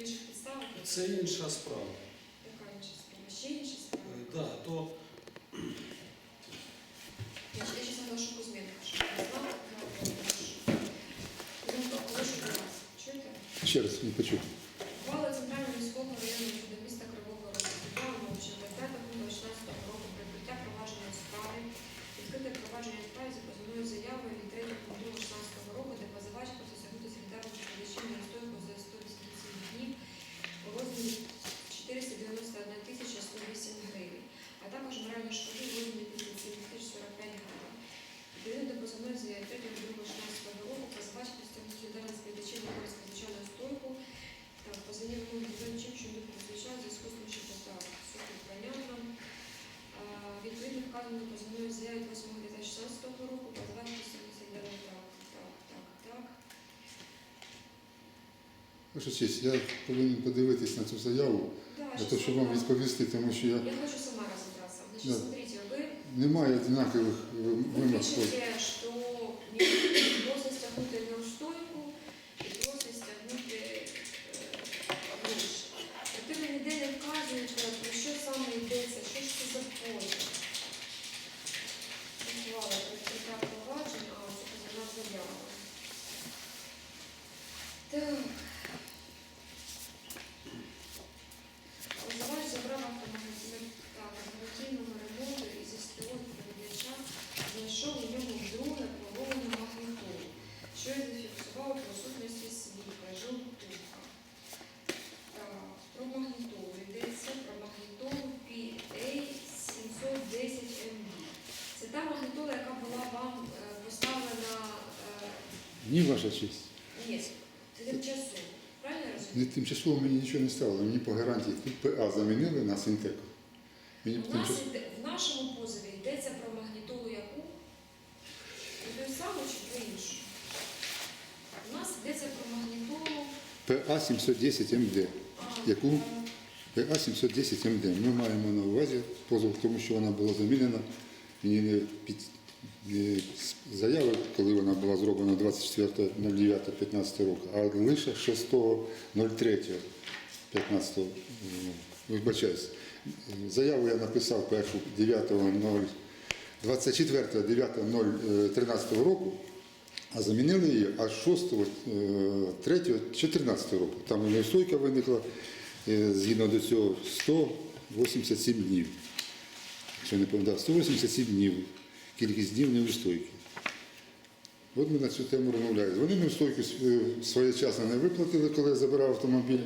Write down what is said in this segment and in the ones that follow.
інших підставах? Це інша справа. Яка інша справа? Ще інша справа? Так, то Значить, я зараз оголошу Кузьменко, що я знала, я оголошу. Кузьменко, оголошу до вас. Чуєте? Ще раз не почув. Ухвала Центрального міського районного суду міста Кривого Рогу суддями мовчим 25 грудня 16 року прикриття провадження у справі, відкрите провадження у справі за позовною заявою від 3 грудня 16 року, де позивач просить стягнути секретарну передачівну неустойку за 187 днів у розмірі 491 тисяча 108 гривень, а також моральну шкоду у розмірі 57 тисяч 45 гривень. Відповідно до позовної заяви 3 грудня 16 року позивач просить стягнути секретарну передачівну звичайну стойку так, позовні вимоги дзвінчим, що не передбачає в зв'язку з тим, що поставив суд відбраняно. Відповідно вказано позовною заяві 8 грудня 16 року, позивач представниця далі так, так, так, так. Ваша честь, я повинен подивитись на цю заяву, для того, щоб вам відповісти, тому що я Я хочу сама розібратися. Значить, смотрите, ви... немає однакових е, вимог. пишете, что не просто стягнути неустойку і просто стягнути е, гроші. Проте ви ніде не вказуєте, про що саме йдеться, що ж це за позов. Ухвала про відкриття проваджень, а це позовна заява. Так. Позивач забрав автомагазин так, автомобільному ремонту і зі СТО відповідача знайшов у ньому вдруге проломлену магнітолу, що й зафіксував у присутності свідка Жовтуха. Так, Про магнітолу йдеться про магнітолу PA710MB. Це та магнітола, яка була вам е, поставлена е, Ні, ваша честь. ні, тимчасово. Правильно розумію? тимчасово мені нічого не ставили. Мені по гарантії тут ПА замінили на синтеку. Мені У нас тимчасово йде, в нашому позові йдеться про магнітолу яку? Про той саму чи про іншу? У нас йдеться про магнітолу. ПА 710 МД. Яку? ПА 710 МД. Ми маємо на увазі позов, тому що вона була замінена. Мені не під заяви, коли вона була зроблена 24.09.15 року, а лише 6.03.15. Вибачаюсь. Заяву я написав першу 9.0 24.09.013 року, а замінили її аж 6.3.14 року. Там і неустойка виникла е, згідно до цього 187 днів. Якщо не пам'ятаю, 187 днів. Кількість днів неустойки. От ми на цю тему розмовляємо. Вони неустойку е, своєчасно не виплатили, коли я забирав автомобіль.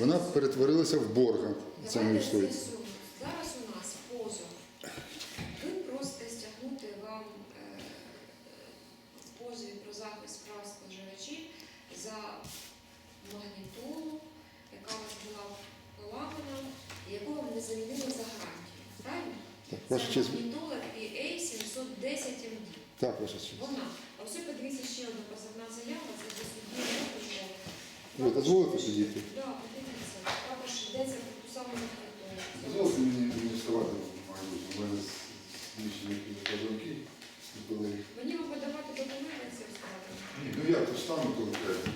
Вона перетворилася в борга. Ця Зараз у нас позов. Ви просите стягнути вам е, позові про захист прав споживачів за магнітолу, яка у вас була поламана, і яку вам не замінили за гарантію. Правильно? Так, ваша честь. Так, ваша честь. Вона. А ось подивіться ще одна позовна заява, це до судді Рокушова. Ви дозволите сидіти? Так, подивіться. Також йдеться про ту саму магнітолу. Дозвольте мені в майбутньому. У мене зміщені позвонки. Мені вам подавати документи це розказати. Ні, ну я то стану, коли треба.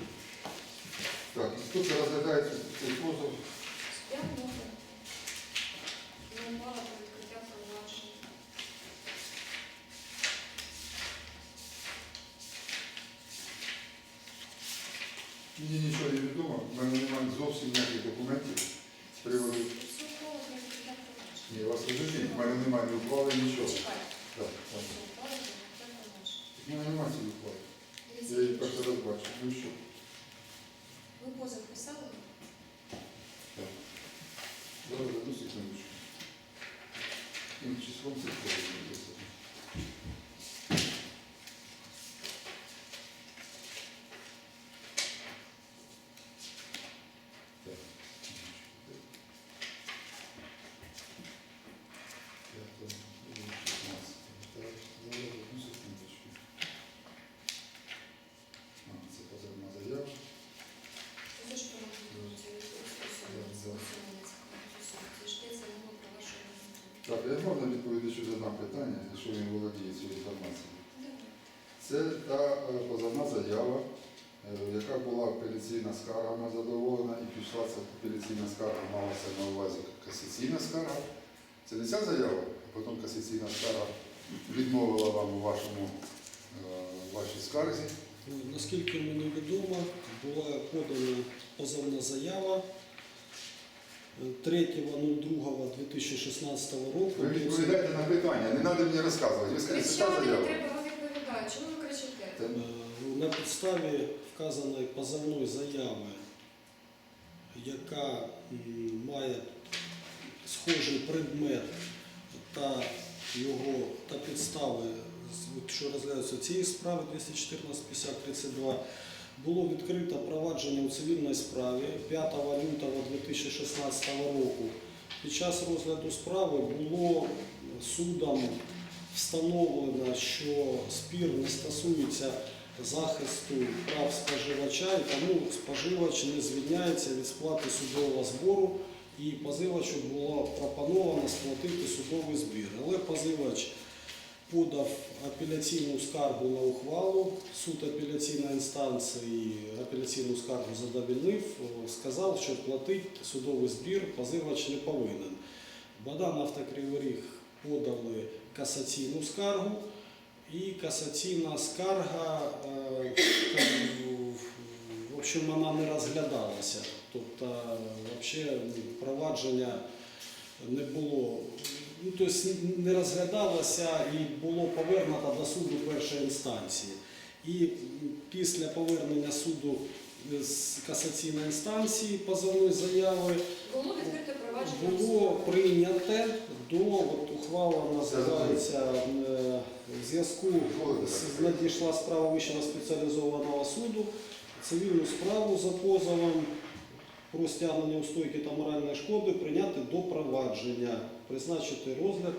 Так, хто це цей позов? зовсім ніяких документів з приводу. Судового про відкриття провадження. Ні, вас розуміють, в мене немає ні ухвали, нічого. Чекайте. Так, так. Судового про відкриття провадження. В мене немає цієї ухвали. Дивіться, Я її перший раз бачу. Ну що? Ви позов писали? Так. Зараз одну секундочку. Яким числом це якщо він володіє цією інформацією. Це та е, позовна заява е, яка була апеляційна скарга, вона задоволена, і пішла ця апеляційна скарга, малася на увазі касаційна скарга. Це не ця заява, а потім касаційна скарга відмовила вам у вашому, е, вашій скарзі. Наскільки мені відомо, була подана позовна заява 3.02.2016 року. Ви відповідаєте на питання, не треба мені розказувати. Ви скажете, це Кричали, не треба вам відповідати. Чому ви кричите? Е, На підставі вказаної позовної заяви, яка м, має схожий предмет та його та підстави, що розглядаються цієї справи 214-50-32, було відкрито провадження у цивільній справі 5 лютого 2016 року. Під час розгляду справи було судом встановлено, що спір не стосується захисту прав споживача, і тому споживач не звільняється від сплати судового збору, і позивачу було пропоновано сплатити судовий збір. Але позивач подав апеляційну скаргу на ухвалу, суд апеляційної інстанції апеляційну скаргу задовільнив, сказав, що платити судовий збір позивач не повинен. Богдан Автокривий Ріг подали касаційну скаргу, і касаційна скарга, е, в- общем, вона не розглядалася. Тобто, взагалі, провадження не було, ну, тобто не розглядалося і було повернуто до суду першої інстанції. І після повернення суду з касаційної інстанції позовної заяви Було відкрите провадження. було прийняте до от ухвала називається е, в зв'язку надійшла справа Вищого спеціалізованого суду, цивільну справу за позовом про стягнення устойки та моральної шкоди прийняти до провадження, призначити розгляд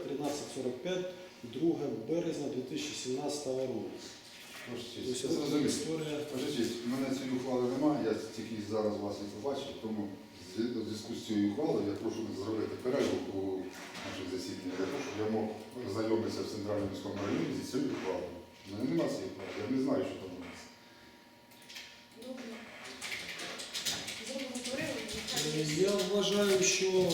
13.45 2 березня 2017 року. Це у мене цієї ухвали немає, я тільки зараз вас і побачив, тому в зв'язку з цією ухвалою я прошу зробити перерву у наших засіданнях, для того, щоб я мог ознайомитися в центральному міському районі зі цією ухвалою. У мене немає цієї ухвали, я не знаю, що там у нас. Добре. Зробимо перерву, Е, нехай Я вважаю, що е,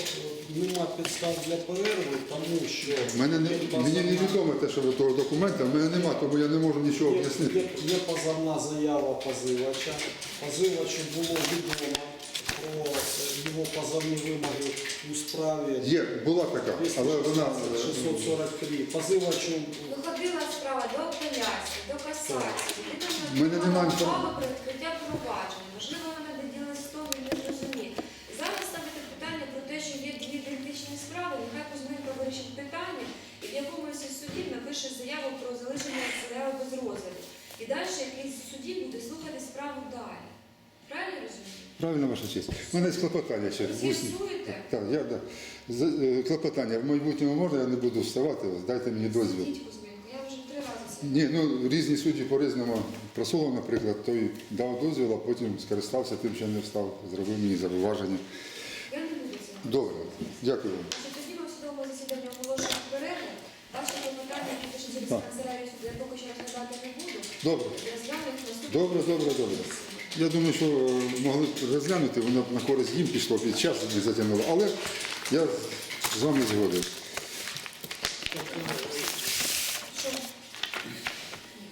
нема підстав для перерви, тому що Мене не, мені не відомо те, що ви того документа, в мене немає, тому я не можу нічого Є, об'яснити. є, є позовна заява позивача. Позивачу було відомо про е, його позовні вимоги у справі Є, була така, але вона е, 643. Позивачу Виходила справа до апеляції, до касації. Там мене немає написали інформації. про відкриття провадження. Можливо, вона доділась з того і не зрозуміє. Зараз ставити питання про те, що є дві ідентичні справи, нехай Кузьменко вирішить питання, і в якомусь із судів напише заяву про залишення заяви без розгляду. І далі якийсь з судів буде слухати справу далі. Правильно я розумію? правильно ваша честь. У мене є клопотання ще. З'ясуєте? Так, я да. З- е, клопотання. В майбутньому можна, я не буду вставати, дайте мені дозвіл. Сидіть, Кузьменко, я вже три рази. Ні, ну різні судді по-різному. Просолов, наприклад, той дав дозвіл, а потім скористався тим, що не встав, зробив мені зауваження. Я не буду це. Добре, дякую вам. Засіданні оголошуємо перерву. Ваші клопотання, які через Так. канцелярію суду, я поки що розглядати не буду. Добре. Добре, добре, добре. Я думаю, що е, могли б розглянути, воно б на користь їм пішло під час не затягнуло. Але я з вами згоден. Що?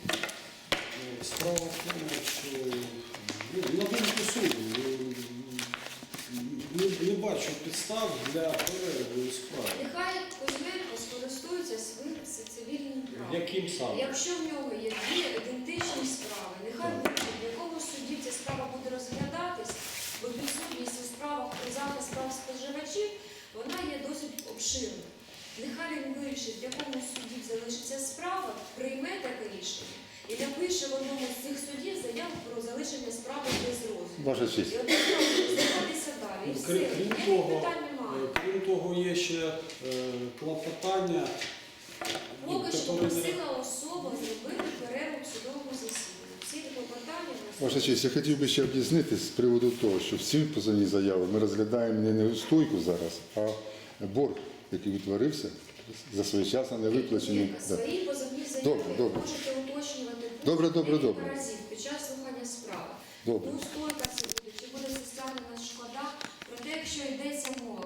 е, справа в тому, що ну, на думку суду е, не, не бачу підстав для перерви у справі. Нехай Кузьменко скористується своїм цивільним правом. Яким саме? Якщо в нього є дві ідентичні справи, нехай вирішить, в якому суді ця справа буде розглядатись, бо відсутність у справах про захист прав споживачів, вона є досить обширною. Нехай він вирішить, в якому суді залишиться справа, прийме таке рішення і напише в одному з цих судів заяву про залишення справи без розгляду. Ваша честь. І одразу займатися далі. І все. Крім, Ніяких того, питань немає. е, крім того, є ще е, клопотання. Поки що просила особа зробити перерву в судовому засіданні. Всі клопотання Ваша честь, я хотів би ще об'яснити з приводу того, що в цій позовній заяві ми розглядаємо не неустойку зараз, а борг, який утворився за своєчасне невиплачення. Вірка, Да. Свої позовні заяви Добре, добре. можете уточнювати Добре, добре, добре. разів під час слухання справи. Добре. Неустойка це буде, чи буде стягнена шкода. Проте, якщо йдеться